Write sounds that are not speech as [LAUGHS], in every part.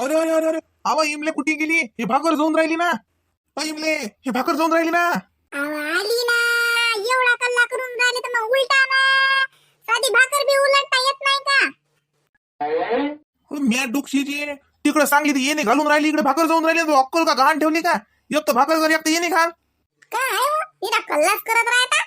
अरे अरे अरे अरे. आवा इमले कुठे गेली? हे भाकर जाऊन राहिली ना. अ, इमले हे भाकर जाऊन राहिली ना. अहो, आली ना. एवढा कल्ला करून राहिले तर मग उलटा ना. साधी भाकर बी उलटता येत नाही का? म्या डोक्षीची तिकडे सांगितली येणे घालून राहिली इकडे भाकर जाऊन राहिली. तू अक्कल का घाण ठेवली का? एक तर भाकर कर एक तर येणे घाल. काय हो? कल्लाच करत राहता?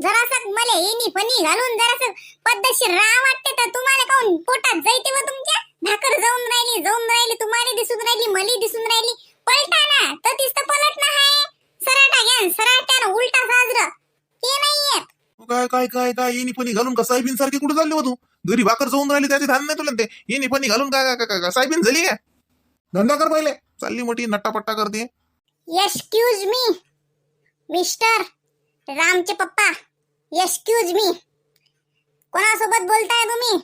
जरासं मला येणी फणी घालून जरासं पद्धतशीर राह वाटते तर तुम्हाला काऊन पोटात जायते व तुमच्या? भाकर जाऊन राहिली जाऊन राहिली तुम्हाला दिसून राहिली मली दिसून राहिली. पलटा ना तर तिथं पलट ना हाय. सराटा घ्या सराट्यानं उलटा साजरं. ते नाही येत काय काय काय काय? येणी पणी घालून का साहेबीन सारखी कुठे चालली हो तू? घरी भाकर जाऊन राहिली त्याचे धान नाही तुला ते. येणी पणी घालून काय- काय काय साहेबीन झाली का धंदा कर पहिले. चालली मोठी नट्टापट्टा करते. एक्सक्यूज मी मिस्टर रामचे पप्पा. एक्सक्यूज मी कोणासोबत बोलताय तुम्ही?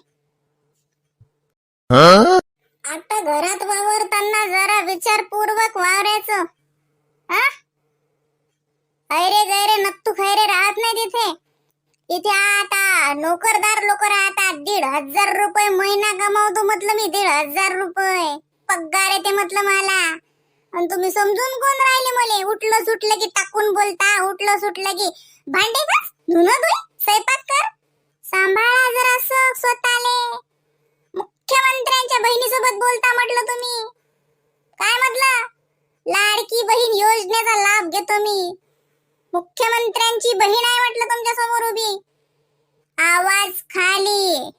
आता घरात वावरताना जरा विचारपूर्वक वावरायचं. अरे गैरे नत्तू खैरे राहत नाही तिथे इथे आता नोकरदार लोक राहतात. दीड हजार रुपये महिना कमावतो म्हटलं मी. दीड हजार रुपये. पगार येते म्हटलं मला. आणि तुम्ही समजून कोण राहिले मले? उठलं सुटलं की टाकून बोलता. उठलं सुटलं की भांडे बस धुणं धुई स्वयंपाक कर. सांभाळा जरा स्वतःले. मुख्यमंत्र्यांच्या बहिणीसोबत बोलता म्हटलं तुम्ही? काय म्हटलं? लाडकी बहीण योजनेचा लाभ घेतो मी. मुख्यमंत्र्यांची बहीण आहे म्हटलं तुमच्यासमोर उभी. आवाज खाली.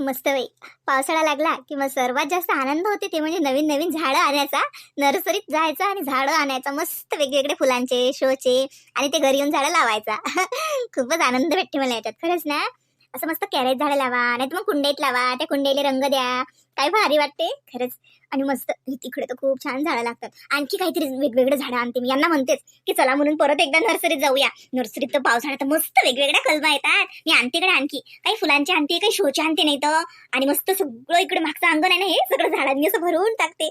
मस्त बाई. पावसाळा लागला किंवा सर्वात जास्त आनंद होते ते म्हणजे नवीन नवीन झाडं आणायचा. नर्सरीत जायचं आणि झाडं आणायचा. मस्त वेगवेगळे फुलांचे शोचे आणि ते घरी येऊन झाडं लावायचा. [LAUGHS] खूपच आनंद भेटते मला याच्यात. खरंच ना? असं मस्त कॅरेट झाडं लावा नाही तर मग कुंडेत लावा त्या कुंडेले रंग द्या. काय भारी वाटते. खरंच. आणि मस्त तिकडे तर खूप छान झाडं लागतात. आणखी काहीतरी वेगवेगळे झाडं आणते मी. यांना म्हणतेच की चला म्हणून परत एकदा नर्सरीत जाऊया. नर्सरीत तर पावसाळ्यात तर मस्त वेगवेगळ्या कलमा येतात. मी आणते इकडे आणखी. काही फुलांची आणते काही शोची आणते नाही तर. आणि मस्त सगळं इकडे मागचं अंगण आहे ना हे सगळं झाडांनी असं भरून टाकते.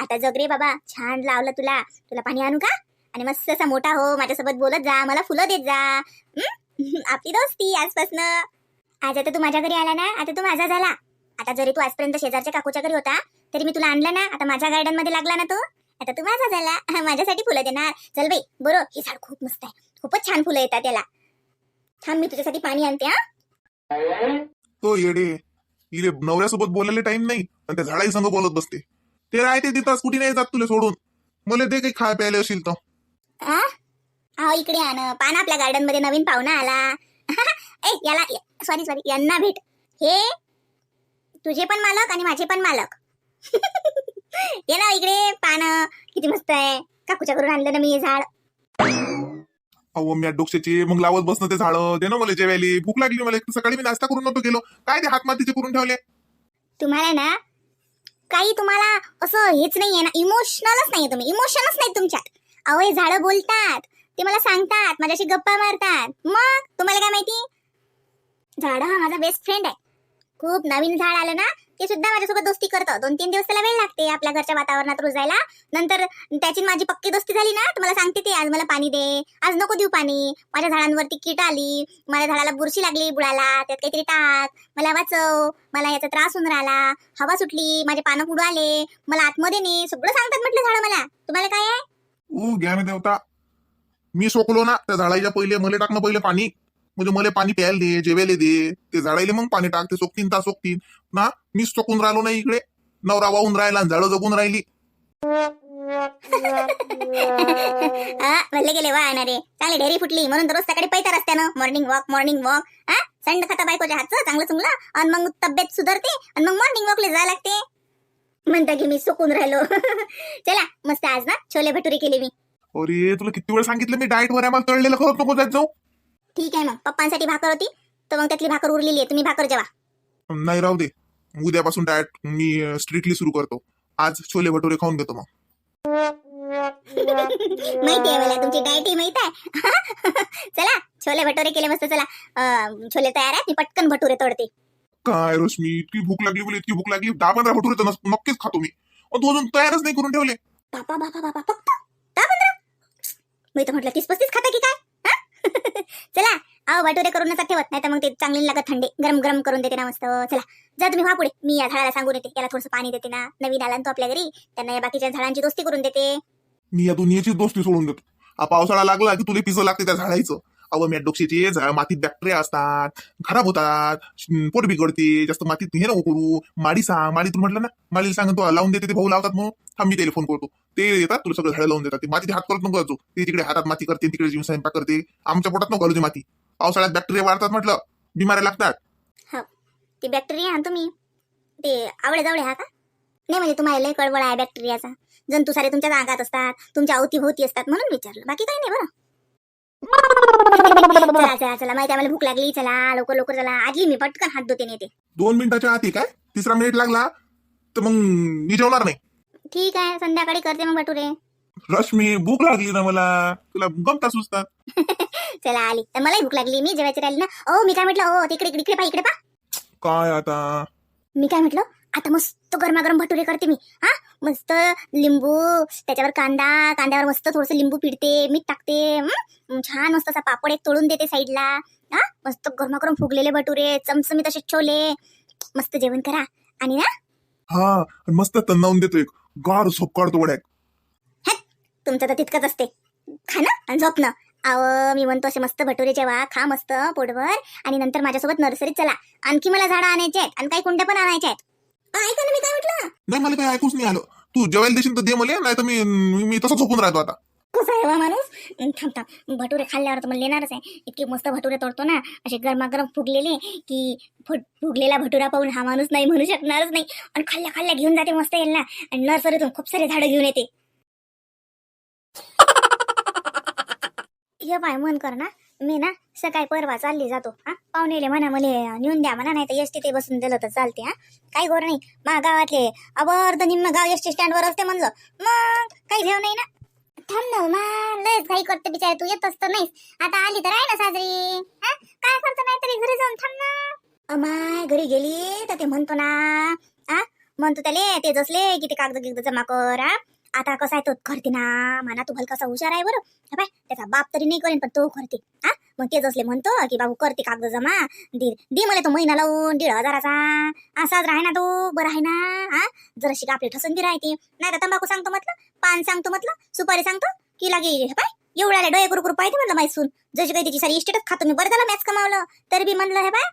आता जग रे बाबा छान लावलं तुला. तुला पाणी आणू का? आणि मस्त असा मोठा हो माझ्यासोबत बोलत जा मला फुलं देत जा. [LAUGHS] आपली दोस्ती आजपासनं. आज आता तू माझ्या घरी आला ना आता तू माझा झाला. आता जरी तू आजपर्यंत शेजारच्या काकूच्या घरी होता तरी मी तुला आणलं ना आता माझ्या गार्डनमध्ये लागला ना तू. आता तू माझा झाला. [LAUGHS] माझ्यासाठी फुलं देणार. चल बाई बरं हे झाड खूप मस्त आहे. खूपच छान फुलं येतात त्याला थांब मी तुझ्यासाठी पाणी आणते हा. तो येडे. इले नवऱ्यासोबत बोलायला टाइम नाही आणि त्या झाडाही संग बोलत बसते. ते राहते तिथं कुठे नाही जात तुला सोडून. मला दे काही खाय प्यायला असेल तर. हा अहो इकडे आण. पान आपल्या गार्डनमध्ये नवीन पाहुणा आला. [LAUGHS] ए याला सॉरी सॉरी यांना भेट. हे तुझे पण मालक आणि माझे पण मालक. [LAUGHS] ये ना इकडे पान किती मस्त आहे. काकूच्या घरून आणलं ना मी हे झाड. अहो मी डोक्याची मग लावत बसणं ते झाडं. दे ना मला जेवायला. भूक लागली मला. सकाळी मी नाश्ता करून नव्हतो गेलो. काय ते हात मातीचे करून ठेवले? तुम्हाला ना काही तुम्हाला असं हेच नाहीये ना इमोशनलच नाहीये तुम्ही. इमोशनच नाही तुमच्यात. अहो हे झाडं बोलतात. ते मला सांगतात माझ्याशी गप्पा मारतात. मग तुम्हाला काय माहिती? झाड हा माझा बेस्ट फ्रेंड आहे. खूप नवीन झाड आलं ना ते सुद्धा माझ्यासोबत दोस्ती करतं. दोन तीन दिवस त्याला वेळ लागते आपल्या घरच्या वातावरणात रुजायला. नंतर त्याची माझी पक्की दोस्ती झाली ना तर मला सांगते ते आज मला पाणी दे. आज नको देऊ पाणी. माझ्या झाडांवरती कीट आली. माझ्या झाडाला बुरशी लागली बुडाला. त्यात काहीतरी टाक. मला वाचव. मला याचा त्रास होऊन राहिला. हवा सुटली. माझे पानं पुढे आले. मला आतमध्ये ने. सगळं सांगतात म्हटलं झाड मला. तुम्हाला काय आहे? देवता. मी सोकलो ना त्या झाडाच्या पहिले मले टाकणं पहिले पाणी. म्हणजे मला पाणी प्यायला दे जेवायला दे. ते झाडायला मग पाणी टाक ते सोकतीन ता सोकतीन. ना मीच सोकून राहिलो नाही इकडे. नवरा वाहून राहिला आणि झाडं जगून राहिली. आ, भले गेले वा येणारे चांगली ढेरी फुटली. म्हणून दररोज सकाळी पैता रस्त्यानं. मॉर्निंग वॉक मॉर्निंग वॉक हा संड खाता बायकोच्या हातचं चांगलं चुंगलं. आणि मग तब्येत सुधारते आणि मग मॉर्निंग वॉकला जायला लागते. म्हणता की मी सुकून राहिलो. [LAUGHS] चला मस्त आज ना छोले भटुरी केली मी. अरे तुला किती वेळ सांगितलं मी डाएट वर आहे मला तळलेलं करत नको जात जाऊ. ठीक आहे मग. पप्पांसाठी भाकर होती तर मग त्यातली भाकर उरलेली आहे. तुम्ही भाकर जेवा. नाही राहू दे. उद्यापासून डाएट मी स्ट्रिक्टली सुरू करतो. आज छोले भटुरे खाऊन घेतो मग. माहिती आहे मला तुमची डायटी माहीत आहे. [LAUGHS] चला छोले भटुरे केले मस्त चला. अं, छोले तयार आहेत मी पटकन भटुरे तोडते काय रश्मी इतकी भूक लागली बोले इतकी भूक लागली. दहा पंधरा भटुरे तर नस- नक्कीच खातो मी. तू अजून तयारच नाही करून ठेवले. बापा बापा बापा फक्त पंधरा मी तर म्हटलं तीस पस्तीस खाता की काय? [LAUGHS] चला अहो भटुरे करून नका ठेवत नाही तर मग ते चांगली लागत थंडी. गरम गरम करून देते ना मस्त. चला जा तुम्ही व्हा पुढे. मी या झाडाला सांगून येते याला थोडंसं पाणी देते ना. नवीन आला तो आपल्या घरी त्यांना या बाकीच्या झाडांची दोस्ती करून देते. मी या दुनियेची दोस्ती सोडून देतो. हा पावसाळा लागला की तुला पिसं लागते त्या झाडायचं अव मेटडोक्षीचे झाड मातीत बॅक्टेरिया असतात खराब होतात पोट बिघडते जास्त मातीत हे नको करू माडी सांग माडीतून म्हटलं ना माडीला सांग तो लावून देते ते भाऊ लावतात म्हणून थांब मी टेलिफोन करतो. ते येतात तुला सगळं झाडं लावून देतात. ते मातीत हात करत नको ते तिकडे हातात माती करते तिकडे जीव स्वयंपाक करते. आमच्या पोटात नको घालू माती. पावसाळ्यात बॅक्टेरिया वाढतात म्हटलं बिमाऱ्या लागतात. ते बॅक्टेरिया आणतो तुम्ही. ते आवळे जावळे हा का? नाही म्हणजे तुम्हाला लय कळवळ आहे बॅक्टेरियाचा जंतू सारे तुमच्या अंगात असतात तुमच्या अवती असतात म्हणून विचारलं. बाकी काही नाही बरं. चला चला चला माहिती आहे, मला भूक लागली. चला लवकर लवकर चला. आजली मी पटकन हात धुते नेते. दोन मिनिटाच्या आत आहे? काय तिसरा मिनिट लागला तर मग मी जेवणार नाही. ठीक आहे संध्याकाळी करते मग भटुरे. रश्मी भूक लागली ना मला. तुला गमता सुचतात. [LAUGHS] चला आली. तर मलाही भूक लागली. मी जेवायची राहिली ना. ओ मी काय म्हटलं? ओ तिकडे इकडे इकडे पा इकडे पा काय आता? मी काय म्हटलं? आता मस्त गरमागरम भटुरे करते मी. हा? मस्त लिंबू त्याच्यावर कांदा कांद्यावर मस्त थोडस लिंबू पिडते मीठ टाकते? छान मस्त असा पापड एक तोडून देते साईडला. हा? मस्त गरमागरम फुगलेले भटुरे चमचमीत असे छोले. मस्त जेवण करा. आणि ना? हा मस्त तन्नावून देतो एक. गार झोप काढतो वड्यात तुमचं तर तितकंच असते. खाणं आणि झोपणं अव मी म्हणतो असे मस्त भटुरे जेव्हा खा मस्त पोटभर. आणि नंतर माझ्यासोबत नर्सरीत चला. आणखी मला झाडं आणायचे आहेत आणि काही कुंड्या पण आणायच्या आहेत. ऐका ना मी काय म्हटलं? नाही मला काही ऐकूच नाही आलं. तू जेवायला देशील तर दे मला नाही तर मी मी तसं झोपून राहतो आता. कसा आहे माणूस? थांब थांब. भटुरे खाल्ल्यावर तर मला येणारच आहे. इतके मस्त भटुरे तोडतो ना असे गरमागरम फुगलेले की फुट फुगलेला भटुरा पाहून हा माणूस नाही म्हणू शकणारच नाही. आणि खाल्ल्या खाल्ल्या घेऊन जाते मस्त यायला. आणि नर्सरीतून खूप सारे झाडं घेऊन येते. [LAUGHS] ये बाय मन कर ना. मी ना सकाळी परवा चालली जातो हा? पाहुणेले म्हणा मले नेऊन द्या म्हणा नाही तर एस ते बसून दिलं तर चालते हा? काही गोर नाही. मा गावातले अबर्ध निम्म गाव एस टी स्टँडवर असते म्हणलं. मग काही घेऊ नाही ना? थांब ना हो, मा लयच घाई करते बिचारे तू येत तर नाहीस. आता आली तर आहे ना साजरी हा? काय करतो नाही तरी घरी जाऊन थांब ना. अमाय घरी गेली तर ते म्हणतो ना हा? म्हणतो त्याले ते जसले की ते कागद गिगद जमा कर हा? आता कसा आहे तो करते ना म्हणा तू भलकासा हुशार आहे बरं. बाय त्याचा बाप तरी नाही करेन पण तो करते. हा? मग तेच असले म्हणतो की बाबू करते कागद जमा दे दे मला तो महिना लावून दीड हजाराचा. असाच राहे ना तो बरं आहे ना? हा? जराशी आपली ठसंदी राहते. नाही तर तंबाखू सांगतो म्हटलं पान सांगतो म्हटलं सुपारी सांगतो की लागे बाय एवढ्या एवढ्याला डोळे कुरकुर पाहिजे म्हणलं माहिसून जशी काही त्याची सारी इस्टेटच खातो मी बरं झालं मॅच कमावलं. तरी बी म्हणलं हे पाय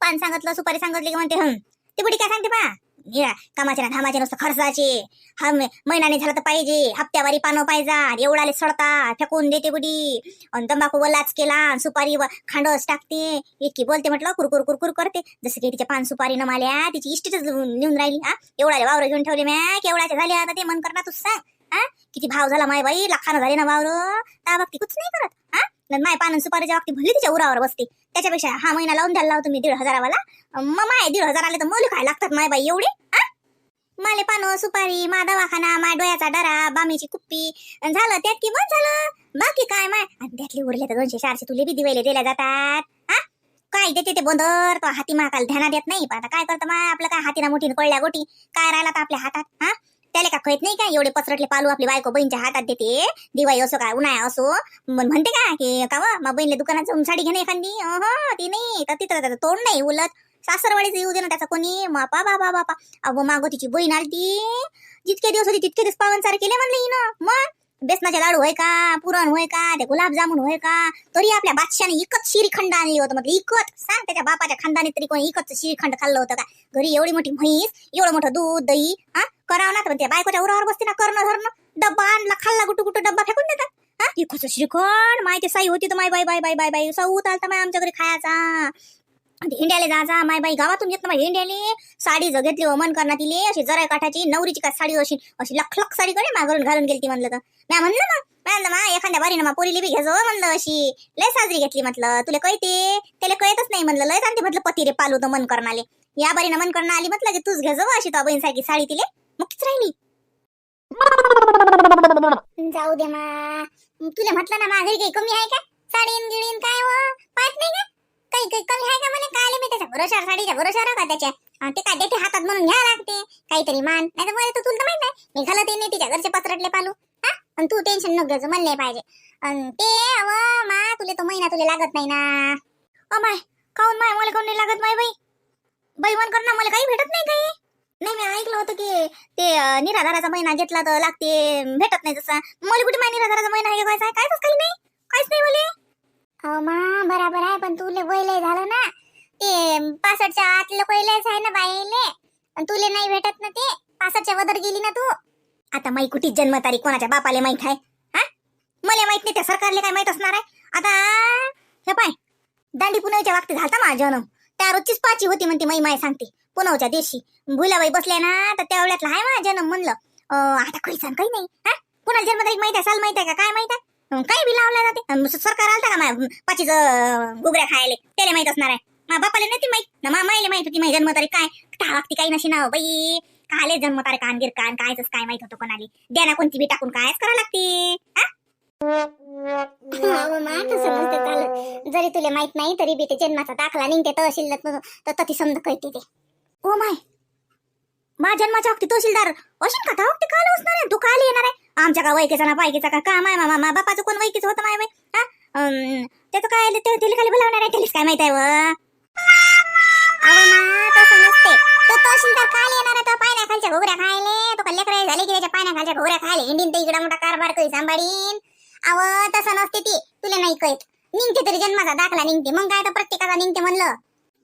पान सांगितलं सुपारी सांगितली की म्हणते हं. ते बुडी काय सांगते पा या कामाचे ना धामाचे नुसतं खर्चाचे. हा महिनाने झालं तर पाहिजे. हप्त्यावारी पानं पाहिजे एवढाले सडता फेकून देते बुडी अन तंबाखू वलाच केला. सुपारी व- खांडस टाकते. इतकी बोलते म्हटलं कुरकुर कुरकुर करते. जसं की तिच्या पान सुपारी न माल्या तिची इष्टीच नेऊन राहिली. हा एवढाले वावर घेऊन ठेवले मॅ केवढाचे झाले आता ते मन करणार तू सांग हा किती भाव झाला माय बाई. लाखानं झाले ना वावर. त्या बाबतीत कुच नाही करत. हा न माय पान सुपारीच्या बाबतीत भरली तिच्या उरावर बसते. त्याच्यापेक्षा हा महिना लावून द्यायला लावतो मी दीड हजारावाला. मग माय दीड हजार आले तर मोली खायला लागतात माय बाई एवढे हा माले पानं सुपारी मा दवाखाना माय डोळ्याचा डरा बामीची कुप्पी. झालं त्यात की बंद झालं. बाकी काय माय? त्यातले उरले तर दोनशे चारशे तुले बी दिवायले दिल्या जातात हा काय देते ते बोंदर? तो हाती महाकाल ध्यानात येत नाही. पण आता काय करतं माय? आपलं काय हातीला मोठी कळल्या गोटी. काय राहिला तर आपल्या हातात हा त्याला का कळत नाही का? एवढे पसरटले पालू आपली बायको बहीणच्या हातात देते. दिवाळी असो काय उन्हाळा असो. म्हणते का की का मग बहिणीला दुकानात जाऊन साडी घेणे एखादी? अह ती नाही. तर तिथं त्याचं तोंड नाही उलट? सासरवाडीचं येऊ दे ना त्याचा कोणी. बापा बाबा बापा अगो मागो तिची बहीण आलती. जितके दिवस होती तितके दिवस पावनसार केले म्हणले हिनं. मग? बेसनाचे लाडू होय का? पुरण होय का? ते गुलाबजामुन होय का? तरी आपल्या बादशाने इकत श्रीखंड आणली होतं म्हटलं इकत? सांग त्याच्या बापाच्या खानदानी तरी कोणी इकत श्रीखंड खाल्लं होतं का? घरी एवढी मोठी म्हैस एवढं मोठं दूध दही हा? करावं ना तर त्या बायकोच्या उरावर बसते ना करणं धरणं. डब्बा आणला खाल्ला गुटू गुटू डब्बा फेकून देतात हा? इकत श्रीखंड? माहिती साई होती तर माय बाय बाय बाय बाय बाय सौत आलता माय आमच्या घरी खायचा. हिंड्याला जायचा माय बाई गावातून येत ना हिंड्याले. साडी जर घेतली हो, मन करणार तिले. अशी जरा काठाची नवरीची का साडी अशी अशी लख लख साडी कडे मागरून घालून गेली म्हणलं तर. म्या म्हणलं ना म्हणलं मा एखाद्या बारीनं मा पोरीली बी घेजो म्हणलं अशी. लय साजरी घेतली म्हटलं. तुला कळते? त्याला कळतच नाही म्हणलं. लय सांगते म्हटलं पती रे पालू तर मन करणाले. या बारीनं मन करणं आली म्हटलं की तूच घेजो अशी तो बहीणसारखी साडी तिले. मुक्तीच राहिली. जाऊ दे मा. तुला म्हटलं ना माझ्या काही कमी आहे का? साडी गिडीन काय हो? पाहत नाही का? काही काही कमी आहे का म्हणे? काय मी त्याच्या भरोशावर साडीच्या भरोशावर का त्याच्या. अं, ते काय देते हातात म्हणून घ्या लागते. काहीतरी मान. नाही तर मला तर तुला तर माहीत नाही. मी घालत नाही तिच्या घरचे पत्रटले पालू. हा? आणि तू टेन्शन नको घ्यायचं मला नाही पाहिजे. अन ते अव मा तुले तो महिना तुले लागत नाही ना. माय काऊन माय? मला काऊन नाही लागत माय बाई? बाई मन कर ना मला काही भेटत नाही काही. नाही मी ऐकलं होतं की ते अं, निराधाराचा महिना घेतला तर लागते भेटत नाही जसा मला कुठे माय निराधाराचा महिना आहे काय कायच काही नाही काहीच नाही बोले हो मा बराबर आहे पण तुले वय लय झालं ना. ते पासष्टच्या आतले पहिलेच आहे ना बाईले. आणि तुले नाही भेटत ना ते. पासष्टच्या वदर गेली ना तू. आता माई कुठे जन्मतारीख कोणाच्या बापाले माहीत आहे? हा? मला माहीत नाही त्या सरकारले काय माहीत असणार आहे? आता हे पाय दांडी पुनवच्या वागते झालता माझा जन्म. त्या रोजचीच पाची होती म्हणते माई माय सांगते पुनवच्या दिवशी. भुलाबाई बसल्या ना तर त्या वेळातला आहे माझा जन्म म्हणलं. अं, आता काही सांग काही नाही. हा? कुणाला जन्मतारीख माहीत आहे साल माहीत आहे का? काही बी लावला जाते. सरकार आलता का माझ्या पाचीच गुगऱ्या खायले? त्याला माहीत असणार आहे. मा बापाला नाही ती माहीत. ना माहीत होती माझी जन्मतारीख काय? त्या वागती काही नशी ना बाई काले जन्मतारीख कानगीर कान कायच काय माहीत होतं कोणाली. द्याना कोणती बी टाकून कायच करावं लागते. हा? जरी तुला माहीत नाही तरी बी ते जन्माचा दाखला निघते तहसील तर तती समजा कळते ते. ओ माय मा जन्माच्या वक्ती तहसीलदार. अशी का त्या काल असणार आहे? तू काल येणार आहे? आमच्या का वैकीचा ना पायकीचा का काम आहे? मामा बापाचं कोण वैकीच होतं माय बाई हा? अं, त्याचं काय ते त्याला खाली बोलावणार आहे? त्यालाच काय माहीत आहे व? अहो मा तसं नसते. तो तहसीलदार काल येणार आहे? तो पाण्याखालच्या घोगऱ्या खायले. तो कल्ले करायला झाले की त्याच्या पाण्याखालच्या घोगऱ्या खायले? हिंडीन ते इकडा मोठा कारभार काही सांभाळीन. अहो तसं नसते ती. तुला नाही कळत. निघते तरी जन्माचा दाखला निघते. मग काय तर प्रत्येकाचा निघते म्हणलं.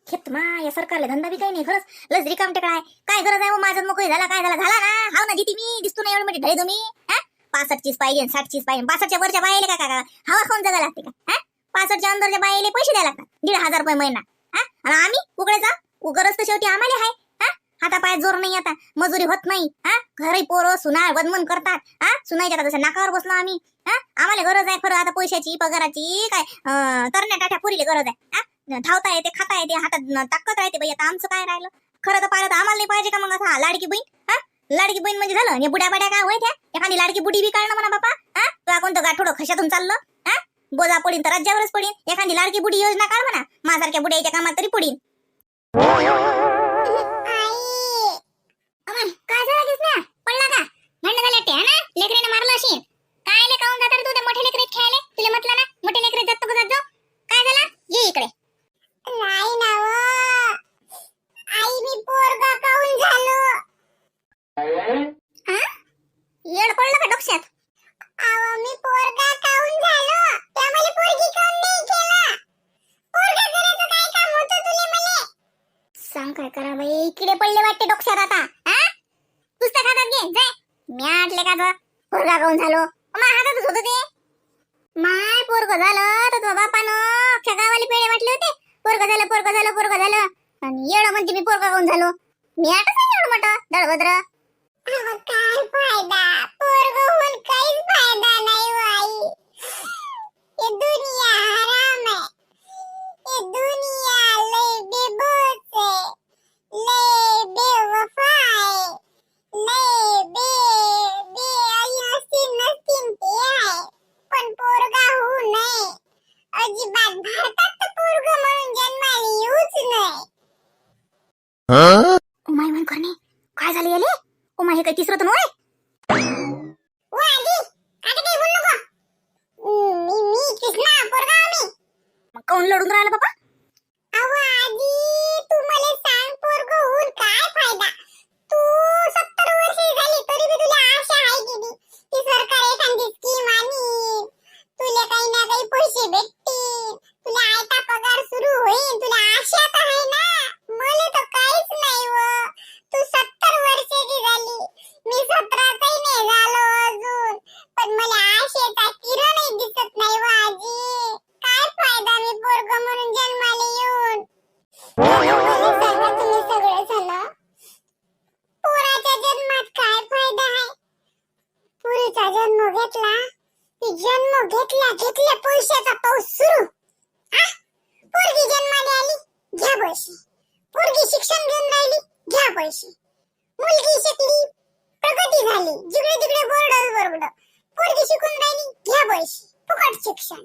खेत मा या सरकारला धंदा बी काही नाही खरंच. लस रिकाम टेकडा आहे काय गरज आहे हो? मोकळी झाला काय झाला? झाला ना? हाव ना जिथे मी. दिसतो ना एवढी मोठी ढळी तुम्ही. हा? पासष्टचीच पाहिजे साठचीच पाहिजे. पासष्टच्या वरच्या बायले काय काय हवा खाऊन जगा लागते का? हा? पासष्टच्या अंदरच्या बायले पैसे द्यायला लागतात. दीड हजार रुपये महिना. हा? आणि आम्ही उकडेचा गरज तर शेवटी आम्हाला आहे हा? हातापायात जोर नाही आता. मजुरी होत नाही. हा? घरी पोरं सुना वदमन करतात. हा? सुनायच्या का तसं नाकावर बसलो आम्ही. हा? आम्हाला गरज आहे खरं. आता पैशाची पगाराची काय? तरण्या टाठ्या पुरीले गरज आहे. हा? धावता येते खाता येते हातात ताकद राहते बाई आता आमचं काय राहिलं? खरं तर पाहिलं तर आम्हाला नाही पाहिजे का मग? आता हा लाडकी बहीण हा? लाडकी बहीण म्हणजे झालं? हे बुड्या बड्या काय होत्या एखादी लाडकी बुडी बी काढणं म्हणा बापा हा? तुला कोणतं गाठोडं खशातून चाललं? हा? बोजा पडीन तर राज्यावरच पडीन. एखादी लाडकी बुडी योजना काढ म्हणा. माझ्यासारख्या बुड्याच्या कामात तरी पडीन आई अमन काय झालं किस ना पडला का भांडण झाले ते ना लेकरीने मारलं अशी काय ले काऊन जातात तू ते मोठे लेकरे खेळायले तुला म्हटलं ना मोठे लेकरे जात का जात जाऊ काय झालं ये इकडे नाही ना आई मी पोरगा काऊन झालो हा येड पडलं का डोक्यात अहो मी पोरगा काऊन झालो त्या मला पोरगी काऊन नाही केला पोरगा करायचं काय काम होतं तुले मला सांग काय करा बाई. किडे पडले वाटते डोक्यात आता. हा? पुस्तक हातात घे. जाय. मी आटले का पोरगा काऊन झालो? माझ्या हातातच होत ते. माय पोरग झालं तर तुझ्या बापानं अख्ख्या गावाला पेढे वाटले होते. पोरग झालं पोरग झालं पोरग झालं. आणि येडं म्हणते मी पोरगा काऊन झालो? मी आटच नाही एवढं मोठं. दळभद्र. काय फायदा? पोरग होऊन काहीच फायदा नाही आई ये दुनिया हराम है ये दुनिया लय बेबस है लय बेवफा है लय बे बे आई हसीन नसीन ते आहे पण पोरगा होऊ नये अजिबात भारतात तर पोरग म्हणून जन्माला येऊच नाही उमाय मन करणे काय झालं याले उमा हे काही तिसरं तर नव्हे ओ आजी आता काही बोलू नको मी मी कृष्णा पोरगा आम्ही मग काऊन लढून राहिला बाबा अहो आजी तू मला सांग पोरग होऊन काय फायदा तू सत्तर वर्षे झाली तरी बी तुला आशा आहे की नी की सरकार एखादी स्कीम आणि तुला काही ना काही पैसे भेटतील तुला आयता पगार सुरू होईल तुला आशा तर आहे ना मला तर काहीच नाही व तू सत्तर वर्षाची झाली मी सतराचाही नाही झालो अजून पण मला आशेचा किरणही दिसत नाही व आजी काय फायदा मी पोरग म्हणून जन्माला येऊन मला सांगा तुम्ही सगळं झालं पोराच्या जन्मात काय फायदा आहे पुरीचा जन्म घेतला की जन्म घेतल्या घेतल्या पैशाचा पाऊस सुरू. पोरगी जन्माला आली घ्या पैसे. पोरगी शिक्षण घेऊन राहिली घ्या पैसे. मुलगी शिकली प्रगती झाली जिकडे तिकडे बोर्ड बोर्ड. पोरगी शिकून राहिली घ्या पैसे. फुकट शिक्षण.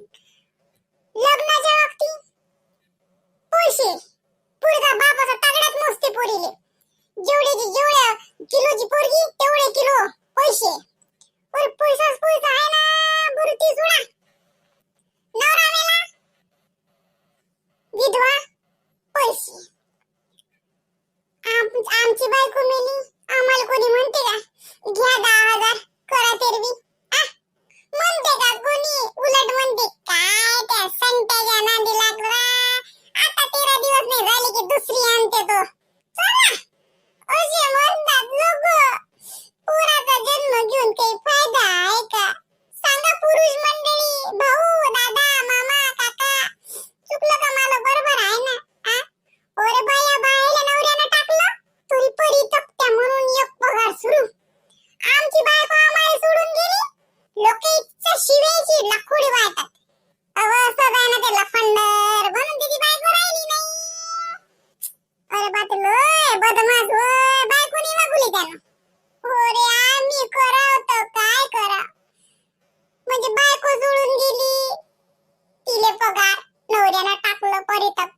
लग्नाच्या वक्ती पैसे. पुरगा बापाचा तागड्यात मोजते पोरीले. जेवढे जेवढ्या किलोची पोरगी तेवढे किलो पैसे. आमची बायको मेली आम्हाला कोणी म्हणते का? घ्या दहा हजार करा तेरवी म्हणते का उलट म्हणते काय त्या संत्याच्या नांदी आता तेरा दिवस नाही झाले की दुसरी आणते तो. चला. असे म्हणतात लोक. पोराचा जन्म घेऊन काही फायदा आहे का? सांगा पुरुष मंडळी भाऊ दादा मामा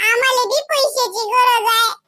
आम्हाला बी पैशाची गरज आहे.